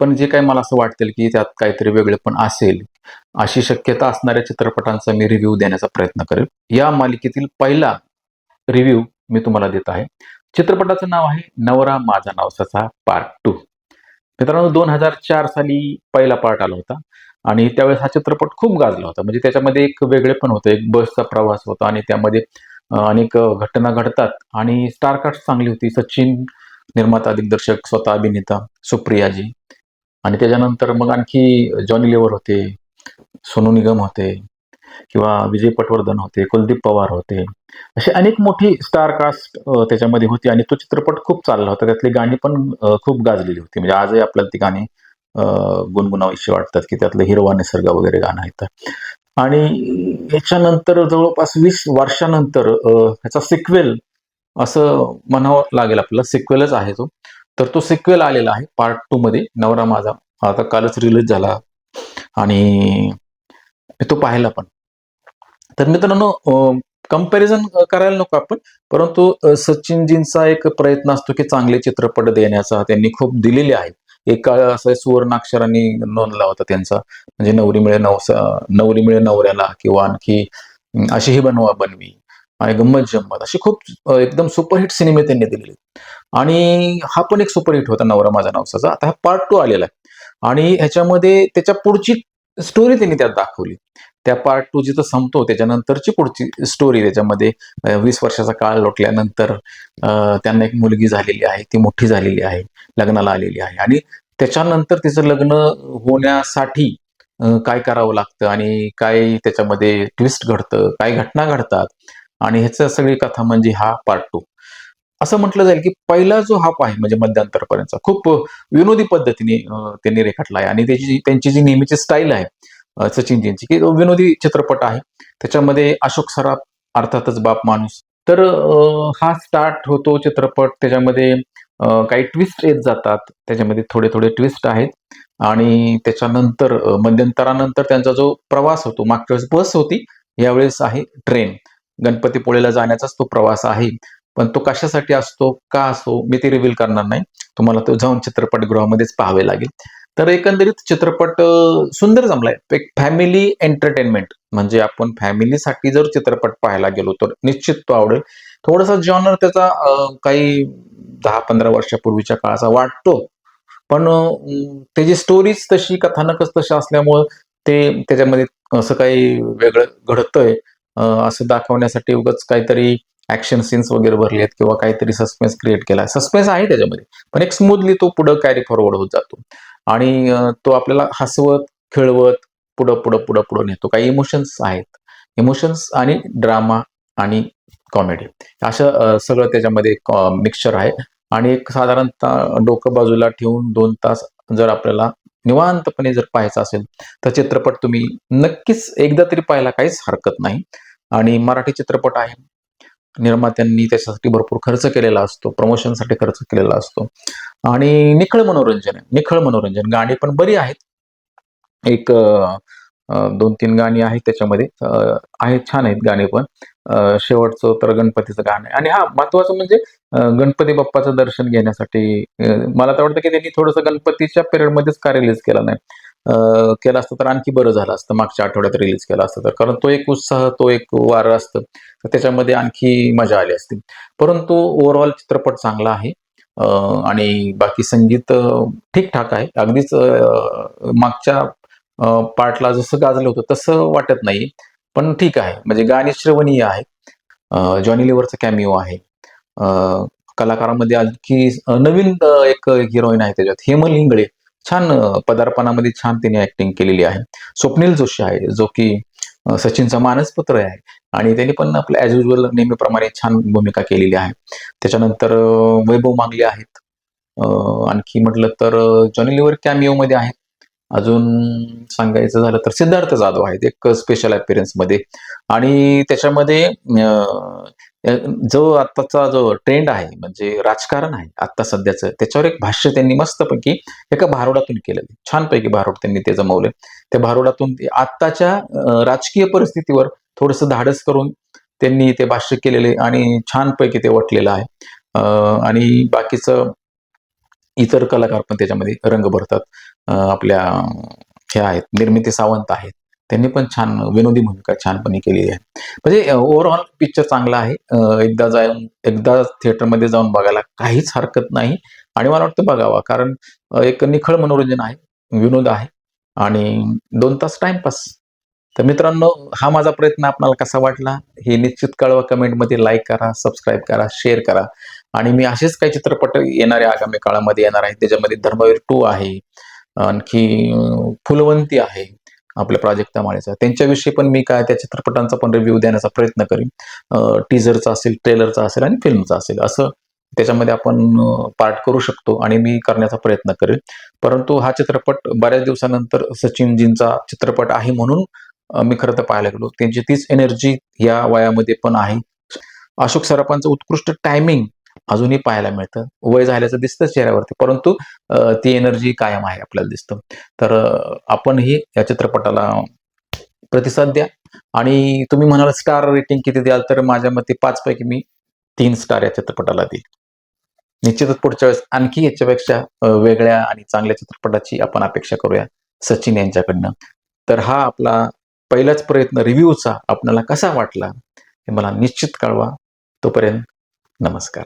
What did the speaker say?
पण जे काही मला असं वाटेल की त्यात काहीतरी वेगळेपण असेल अशी शक्यता असणाऱ्या चित्रपटांचा मी रिव्ह्यू देण्याचा प्रयत्न करेल. या मालिकेतील पहिला रिव्ह्यू मी तुम्हाला देत आहे. चित्रपटाचं नाव आहे नवरा माझा नावसाचा पार्ट टू मित्रांनो दोन हजार चार साली पहिला पार्ट आला होता आणि त्यावेळेस हा चित्रपट खूप गाजला होता. म्हणजे त्याच्यामध्ये एक वेगळे पण होतं. एक बसचा प्रवास होता आणि त्यामध्ये अनेक घटना घडतात आणि स्टारकास्ट चांगली होती. सचिन निर्माता दिग्दर्शक स्वतः अभिनेता सुप्रियाजी. आणि त्याच्यानंतर मग आणखी जॉनी लेवर होते सोनू निगम होते किंवा विजय पटवर्धन होते कुलदीप पवार होते अशी अनेक मोठी स्टार कास्ट त्याच्यामध्ये होती आणि तो चित्रपट खूप चालला होता. त्यातली गाणी पण खूप गाजलेली होती. म्हणजे आजही आपल्याला ती गाणी गुणगुणावीशी वाटतात की त्यातलं हिरवा निसर्ग वगैरे गाणं आहेत आणि याच्यानंतर जवळपास वीस वर्षानंतर ह्याचा सिक्वेल असं म्हणावं लागेल आपल्याला. सिक्वेलच आहे तो. तर तो सिक्वेल आलेला आहे पार्ट टू मध्ये नवरा माझा. आता कालच रिलीज झाला. आणि तो पाहिला पण. तर मित्रांनो कंपॅरिझन करायला नको आपण. परंतु सचिनजींचा एक प्रयत्न असतो की चांगले चित्रपट देण्याचा. त्यांनी खूप दिलेले आहेत. एक काळ असं सुवर्णाक्षरांनी नोंदला होता त्यांचा. म्हणजे नवरी मिळे नवसा नवरी मिळे नवऱ्याला किंवा आणखी अशी अशीही बनवा बनवी. आणि गंमत जम्मत. अशी खूप एकदम सुपरहिट सिनेमे त्यांनी दिलेले. आणि हा पण एक सुपरहिट होता नवरा माझा नवसाचा. आता हा पार्ट टू आलेला आहे. आणि ह्याच्यामध्ये त्याच्या पुढची स्टोरी त्यांनी त्यात दाखवली. त्या पार्ट टू जिथं संपतो त्याच्यानंतरची पुढची स्टोरी त्याच्यामध्ये वीस वर्षाचा काळ लोटल्यानंतर त्यांना एक मुलगी झालेली आहे. ती मोठी झालेली आहे. लग्नाला आलेली आहे. आणि त्याच्यानंतर तिचं लग्न होण्यासाठी काय करावं लागतं आणि काय त्याच्यामध्ये ट्विस्ट घडतं काय घटना घडतात आणि ह्याचं सगळी कथा म्हणजे हा पार्ट टू असं म्हटलं जाईल की पहिला जो हाप आहे म्हणजे मध्यंतरपर्यंतचा खूप विनोदी पद्धतीने त्यांनी रेखाटला आहे. आणि त्याची त्यांची जी नेहमीची स्टाईल आहे सचिनजींची की विनोदी चित्रपट आहे. त्याच्यामध्ये अशोक सराफ अर्थातच बाप माणूस. तर हा स्टार्ट होतो चित्रपट. त्याच्यामध्ये काही ट्विस्ट येत जातात. त्याच्यामध्ये थोडे थोडे ट्विस्ट आहेत. आणि त्याच्यानंतर मध्यंतरानंतर त्यांचा जो प्रवास होतो मागच्या वेळेस बस होती यावेळेस आहे ट्रेन गणपतीपुळेला जाण्याचाच तो प्रवास आहे. पण तो कशासाठी असतो? का असतो? मी ते रिव्हील करणार नाही. तुम्हाला तो जाऊन चित्रपटगृहामध्येच पाहावे लागेल. तर एकंदरीत चित्रपट सुंदर जमलाय. एक फॅमिली एंटरटेनमेंट म्हणजे आपण फॅमिलीसाठी जर चित्रपट पाहायला गेलो तर निश्चित तो आवडेल. थोडासा जॉनर त्याचा काही दहा पंधरा वर्षापूर्वीच्या काळाचा वाटतो. पण त्याची स्टोरीज तशी कथानकच तशी असल्यामुळं ते त्याच्यामध्ये असं काही वेगळं घडतंय. असं दाखवण्यासाठी उगाच काहीतरी ऍक्शन सीन्स वगैरे भरले आहेत किंवा काहीतरी सस्पेन्स क्रिएट केला सस्पेन्स आहे त्याच्यामध्ये पण एक स्मूथली तो पुढं कॅरी फॉरवर्ड होत जातो. आणि तो आपल्याला हसवत खेळवत पुढं पुढं पुढं पुढं नेतो. काही इमोशन्स आहेत. इमोशन्स आणि ड्रामा आणि कॉमेडी असं सगळं त्याच्यामध्ये मिक्सचर आहे. आणि एक साधारणतः डोकं बाजूला ठेवून दोन तास जर आपल्याला निवांतपणे जर पाहायचं असेल तर चित्रपट तुम्ही नक्कीच एकदा तरी पाहायला काहीच हरकत नाही. आणि मराठी चित्रपट आहे. निर्मात्यांनी त्याच्यासाठी भरपूर खर्च केलेला असतो प्रमोशनसाठी खर्च केलेला असतो. आणि निखळ मनोरंजन आहे निखळ मनोरंजन. गाणी पण बरी आहेत. एक दोन तीन गाणी आहेत त्याच्यामध्ये. आहेत छान आहेत गाणी पण. शेवटचं तर गणपतीचं गाणं आहे. आणि हा महत्वाचं म्हणजे गणपती बाप्पाचं दर्शन घेण्यासाठी मला तर वाटतं की त्यांनी थोडंसं गणपतीच्या पिरियडमध्येच का रिलीज केला नाही. केला असतं तर आणखी बरं झालं असतं. मागच्या आठवड्यात रिलीज केला असतं तर. कारण तो एक उत्साह तो एक वारं असतं. तर त्याच्यामध्ये आणखी मजा आली असती. परंतु ओव्हरऑल चित्रपट चांगला आहे. आणि बाकी संगीत ठीकठाक आहे. अगदीच मागच्या पार्टला जसं गाजलं होतं तसं वाटत नाही पण ठीक आहे. म्हणजे गाणी श्रवणीय आहे. जॉनी लिव्हरचं कॅमिओ आहे. कलाकारामध्ये आणखी नवीन एक हिरोईन आहे त्याच्यात. हेमल हिंगळे छान पदार्पणामध्ये छान तिने ऍक्टिंग केलेली आहे. स्वप्नील जोशी आहे जो की सचिनचा मानसपुत्र आहे आणि त्यांनी पण आपल्या ॲज युजल नेहमीप्रमाणे छान भूमिका केलेली आहे. त्याच्यानंतर वैभव मांगले आहेत. आणखी म्हटलं तर जॉनी लिव्हर कॅमिओ मध्ये आहेत. अजून सांगायचं झालं तर सिद्धार्थ जाधव आहेत एक स्पेशल अपिअरन्समध्ये. आणि त्याच्यामध्ये जो आत्ताचा जो ट्रेंड आहे म्हणजे राजकारण आहे आत्ता सध्याचं त्याच्यावर एक भाष्य त्यांनी मस्तपैकी एका भारुडातून केलेलं आहे. छानपैकी भारुड त्यांनी ते जमवलं त्या भारुडातून आत्ताच्या राजकीय परिस्थितीवर थोडंसं धाडस करून त्यांनी ते भाष्य केलेले आणि छानपैकी ते वटलेलं आहे. आणि बाकीचं इतर कलाकार पण त्याच्यामध्ये रंग भरतात. आपल्या हे आहेत निर्मिती सावंत आहेत. त्यांनी पण छान विनोदी भूमिका छानपणे केलेली आहे. म्हणजे ओव्हरऑल पिक्चर चांगला आहे. एकदा जाऊन एकदा थिएटरमध्ये जाऊन बघायला काहीच हरकत नाही. आणि मला वाटतं बघावा कारण एक निखळ मनोरंजन आहे विनोद आहे. आणि दोन तास टाइमपास तर मित्रांनो हा माझा प्रयत्न आपणाला कसा वाटला हे निश्चित कळवा. कमेंटमध्ये लाईक करा सबस्क्राईब करा शेअर करा. आणि मी असेच काही चित्रपट येणाऱ्या आगामी काळामध्ये येणार आहेत. त्याच्यामध्ये धर्मवीर टू आहे. आणखी फुलवंती आहे आपल्या प्राजक्ता माळेचा त्यांच्याविषयी पण मी काय त्या चित्रपटांचा पण रिव्ह्यू देण्याचा प्रयत्न करीन. टीझरचा असेल ट्रेलरचा असेल आणि फिल्मचा असेल. असं त्याच्यामध्ये आपण पार्ट करू शकतो आणि मी करण्याचा प्रयत्न करेन. परंतु हा चित्रपट बऱ्याच दिवसानंतर सचिनजींचा चित्रपट आहे म्हणून मी खरं तर पाहायला गेलो. त्यांची तीच एनर्जी या वयामध्ये पण आहे. अशोक सराफांचं उत्कृष्ट टायमिंग अजूनही पाहायला मिळतं. वय झाल्याचं दिसतं चेहऱ्यावरती परंतु ती एनर्जी कायम आहे आपल्याला दिसतं. तर आपणही या चित्रपटाला प्रतिसाद द्या. आणि तुम्ही म्हणाल स्टार रेटिंग किती द्याल तर माझ्या मते पाच पैकी मी तीन स्टार या चित्रपटाला देईल. निश्चितच पुढच्या वेळेस आणखी याच्यापेक्षा वेगळ्या आणि चांगल्या चित्रपटाची आपण अपेक्षा करूया सचिन यांच्याकडनं. तर हा आपला पहिलाच प्रयत्न रिव्ह्यूचा आपल्याला कसा वाटला हे मला निश्चित कळवा. तोपर्यंत नमस्कार